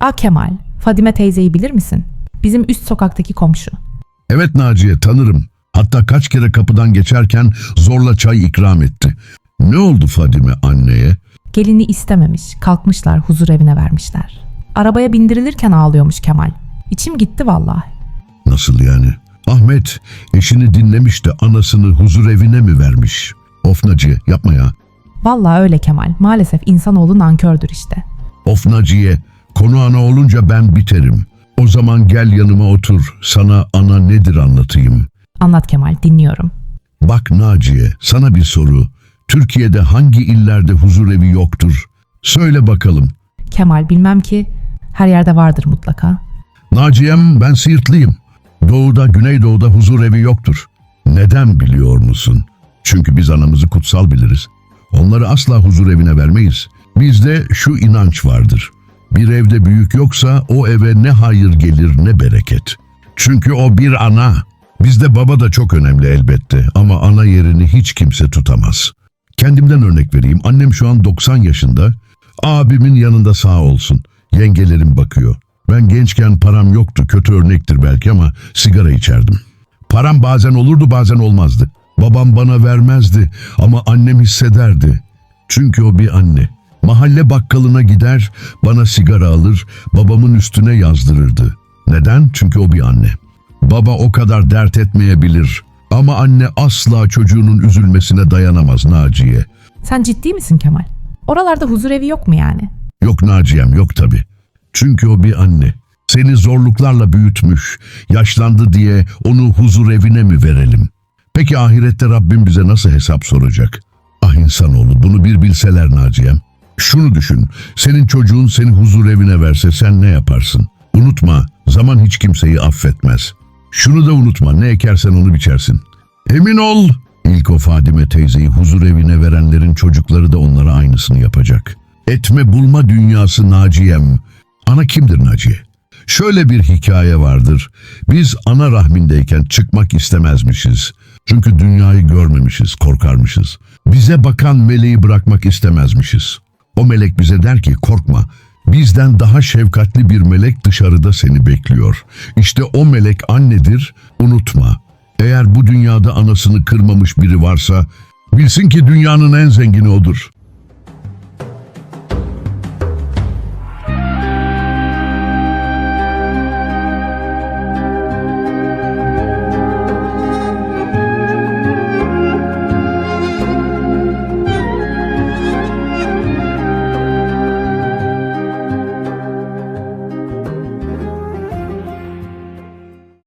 A Kemal, Fadime teyzeyi bilir misin? Bizim üst sokaktaki komşu. Evet Naciye tanırım. Hatta kaç kere kapıdan geçerken zorla çay ikram etti. Ne oldu Fadime anneye? Gelini istememiş, kalkmışlar huzur evine vermişler. Arabaya bindirilirken ağlıyormuş Kemal. İçim gitti vallahi. Nasıl yani? Ahmet eşini dinlemiş de anasını huzur evine mi vermiş? Of Naciye yapma ya. Vallahi öyle Kemal. Maalesef insanoğlu nankördür işte. Of Naciye konu ana olunca ben biterim. O zaman gel yanıma otur sana ana nedir anlatayım. Anlat Kemal, dinliyorum. Bak Naciye sana bir soru. Türkiye'de hangi illerde huzur evi yoktur? Söyle bakalım. Kemal bilmem ki her yerde vardır mutlaka. Naciye'm ben Siirtliyim. Doğuda, Güneydoğu'da huzur evi yoktur. Neden biliyor musun? Çünkü biz anamızı kutsal biliriz. Onları asla huzur evine vermeyiz. Bizde şu inanç vardır. Bir evde büyük yoksa o eve ne hayır gelir ne bereket. Çünkü o bir ana. Bizde baba da çok önemli elbette ama ana yerini hiç kimse tutamaz. Kendimden örnek vereyim. Annem şu an 90 yaşında. Abimin yanında sağ olsun. Yengelerim bakıyor. Ben gençken param yoktu. Kötü örnektir belki ama sigara içerdim. Param bazen olurdu bazen olmazdı. Babam bana vermezdi ama annem hissederdi. Çünkü o bir anne. Mahalle bakkalına gider, bana sigara alır, babamın üstüne yazdırırdı. Neden? Çünkü o bir anne. Baba o kadar dert etmeyebilir ama anne asla çocuğunun üzülmesine dayanamaz Naciye. Sen ciddi misin Kemal? Oralarda huzur evi yok mu yani? Yok Naciye'm yok tabi. Çünkü o bir anne. Seni zorluklarla büyütmüş, yaşlandı diye onu huzur evine mi verelim? Peki ahirette Rabbim bize nasıl hesap soracak? Ah insanoğlu bunu bir bilseler Naciye'm. Şunu düşün, senin çocuğun seni huzur evine verse sen ne yaparsın? Unutma, zaman hiç kimseyi affetmez. Şunu da unutma, ne ekersen onu biçersin. Emin ol, ilk o Fadime teyzeyi huzur evine verenlerin çocukları da onlara aynısını yapacak. Etme bulma dünyası Naciye'm. Ana kimdir Naciye? Şöyle bir hikaye vardır. Biz ana rahmindeyken çıkmak istemezmişiz. Çünkü dünyayı görmemişiz, korkarmışız. Bize bakan meleği bırakmak istemezmişiz. O melek bize der ki korkma. Bizden daha şefkatli bir melek dışarıda seni bekliyor. İşte o melek annedir, unutma. Eğer bu dünyada anasını kırmamış biri varsa, bilsin ki dünyanın en zengini odur.